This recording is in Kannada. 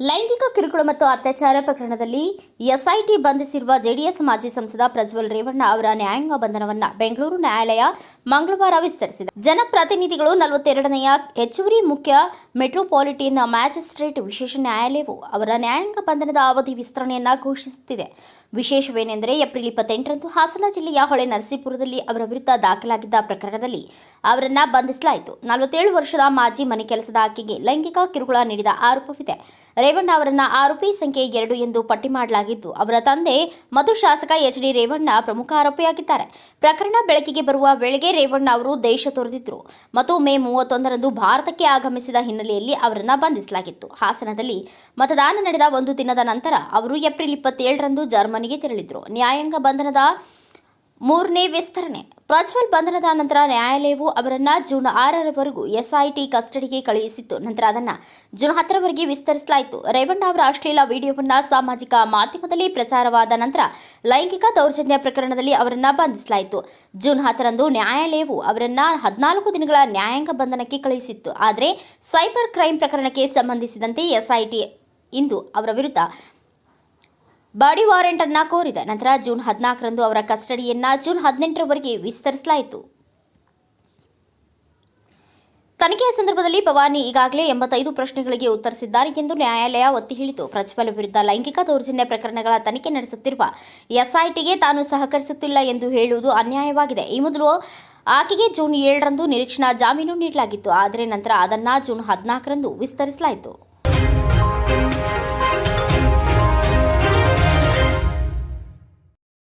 ಲೈಂಗಿಕ ಕಿರುಕುಳ ಮತ್ತು ಅತ್ಯಾಚಾರ ಪ್ರಕರಣದಲ್ಲಿ ಎಸ್ಐಟಿ ಬಂಧಿಸಿರುವ ಜೆಡಿಎಸ್ ಮಾಜಿ ಸಂಸದ ಪ್ರಜ್ವಲ್ ರೇವಣ್ಣ ಅವರ ನ್ಯಾಯಾಂಗ ಬಂಧನವನ್ನು ಬೆಂಗಳೂರು ನ್ಯಾಯಾಲಯ ಮಂಗಳವಾರ ವಿಸ್ತರಿಸಿದೆ. ಜನಪ್ರತಿನಿಧಿಗಳು ನಲವತ್ತೆರಡನೆಯ ಹೆಚ್ಚುವರಿ ಮುಖ್ಯ ಮೆಟ್ರೋಪಾಲಿಟನ್ ಮ್ಯಾಜಿಸ್ಟ್ರೇಟ್ ವಿಶೇಷ ನ್ಯಾಯಾಲಯವು ಅವರ ನ್ಯಾಯಾಂಗ ಬಂಧನದ ಅವಧಿ ವಿಸ್ತರಣೆಯನ್ನ ಘೋಷಿಸುತ್ತಿದೆ. ವಿಶೇಷವೇನೆಂದರೆ ಏಪ್ರಿಲ್ ಇಪ್ಪತ್ತೆಂಟರಂದು ಹಾಸನ ಜಿಲ್ಲೆಯ ಹೊಳೆ ನರಸೀಪುರದಲ್ಲಿ ಅವರ ವಿರುದ್ಧ ದಾಖಲಾಗಿದ್ದ ಪ್ರಕರಣದಲ್ಲಿ ಅವರನ್ನ ಬಂಧಿಸಲಾಯಿತು. ನಲವತ್ತೇಳು ವರ್ಷದ ಮಾಜಿ ಮನೆ ಕೆಲಸದ ಆಕೆಗೆ ಲೈಂಗಿಕ ಕಿರುಕುಳ ನೀಡಿದ ಆರೋಪವಿದೆ. ರೇವಣ್ಣ ಅವರನ್ನ ಆರೋಪಿ ಸಂಖ್ಯೆ ಎರಡು ಎಂದು ಪಟ್ಟಿ ಮಾಡಲಾಗಿದ್ದು, ಅವರ ತಂದೆ ಮಧು ಶಾಸಕ ಎಚ್ ಡಿ ರೇವಣ್ಣ ಪ್ರಮುಖ ಆರೋಪಿಯಾಗಿದ್ದಾರೆ. ಪ್ರಕರಣ ಬೆಳಕಿಗೆ ಬರುವ ವೇಳೆಗೆ ರೇವಣ್ಣ ಅವರು ದೇಶ ತೊರೆದಿದ್ರು. ಮತ್ತು ಮೇ ಮೂವತ್ತೊಂದರಂದು ಭಾರತಕ್ಕೆ ಆಗಮಿಸಿದ ಹಿನ್ನೆಲೆಯಲ್ಲಿ ಅವರನ್ನು ಬಂಧಿಸಲಾಗಿತ್ತು. ಹಾಸನದಲ್ಲಿ ಮತದಾನ ನಡೆದ ಒಂದು ದಿನದ ನಂತರ ಅವರು ಏಪ್ರಿಲ್ ಇಪ್ಪತ್ತೇಳರಂದು ಜರ್ಮನಿಗೆ ತೆರಳಿದ್ರು. ನ್ಯಾಯಾಂಗ ಬಂಧನದ ಮೂರನೇ ವಿಸ್ತರಣೆ. ಪ್ರಜ್ವಲ್ ಬಂಧನದ ನಂತರ ನ್ಯಾಯಾಲಯವು ಅವರನ್ನು ಜೂನ್ ಆರರವರೆಗೂ ಎಸ್ಐಟಿ ಕಸ್ಟಡಿಗೆ ಕಳುಹಿಸಿತ್ತು. ನಂತರ ಅದನ್ನು ಜೂನ್ ಹತ್ತರವರೆಗೆ ವಿಸ್ತರಿಸಲಾಯಿತು. ರೇವಣ್ಣ ಅವರ ಅಶ್ಲೀಲ ವಿಡಿಯೋವನ್ನು ಸಾಮಾಜಿಕ ಮಾಧ್ಯಮದಲ್ಲಿ ಪ್ರಸಾರವಾದ ನಂತರ ಲೈಂಗಿಕ ದೌರ್ಜನ್ಯ ಪ್ರಕರಣದಲ್ಲಿ ಅವರನ್ನು ಬಂಧಿಸಲಾಯಿತು. ಜೂನ್ ಹತ್ತರಂದು ನ್ಯಾಯಾಲಯವು ಅವರನ್ನು ಹದಿನಾಲ್ಕು ದಿನಗಳ ನ್ಯಾಯಾಂಗ ಬಂಧನಕ್ಕೆ ಕಳುಹಿಸಿತ್ತು. ಆದರೆ ಸೈಬರ್ ಕ್ರೈಮ್ ಪ್ರಕರಣಕ್ಕೆ ಸಂಬಂಧಿಸಿದಂತೆ ಎಸ್ಐಟಿ ಇಂದು ಅವರ ವಿರುದ್ಧ ಬಾಡಿ ವಾರೆಂಟ್ ಅನ್ನ ಕೋರಿದೆ ನಂತರ ಜೂನ್ ಹದಿನಾಲ್ಕರಂದು ಅವರ ಕಸ್ಟಡಿಯನ್ನ ಜೂನ್ ಹದಿನೆಂಟರವರೆಗೆ ವಿಸ್ತರಿಸಲಾಯಿತು. ತನಿಖೆಯ ಸಂದರ್ಭದಲ್ಲಿ ಭವಾನಿ ಈಗಾಗಲೇ ಎಂಬತ್ತೈದು ಪ್ರಶ್ನೆಗಳಿಗೆ ಉತ್ತರಿಸಿದ್ದಾರೆ ಎಂದು ನ್ಯಾಯಾಲಯ ಒತ್ತಿ ಹೇಳಿತು. ಪ್ರಜ್ವಲ್ ವಿರುದ್ಧ ಲೈಂಗಿಕ ದೌರ್ಜನ್ಯ ಪ್ರಕರಣಗಳ ತನಿಖೆ ನಡೆಸುತ್ತಿರುವ ಎಸ್ಐಟಿಗೆ ತಾನು ಸಹಕರಿಸುತ್ತಿಲ್ಲ ಎಂದು ಹೇಳುವುದು ಅನ್ಯಾಯವಾಗಿದೆ. ಈ ಮೊದಲು ಆಕೆಗೆ ಜೂನ್ ಏಳರಂದು ನಿರೀಕ್ಷಣಾ ಜಾಮೀನು ನೀಡಲಾಗಿತ್ತು. ಆದರೆ ನಂತರ ಅದನ್ನ ಜೂನ್ ಹದಿನಾಲ್ಕರಂದು ವಿಸ್ತರಿಸಲಾಯಿತು.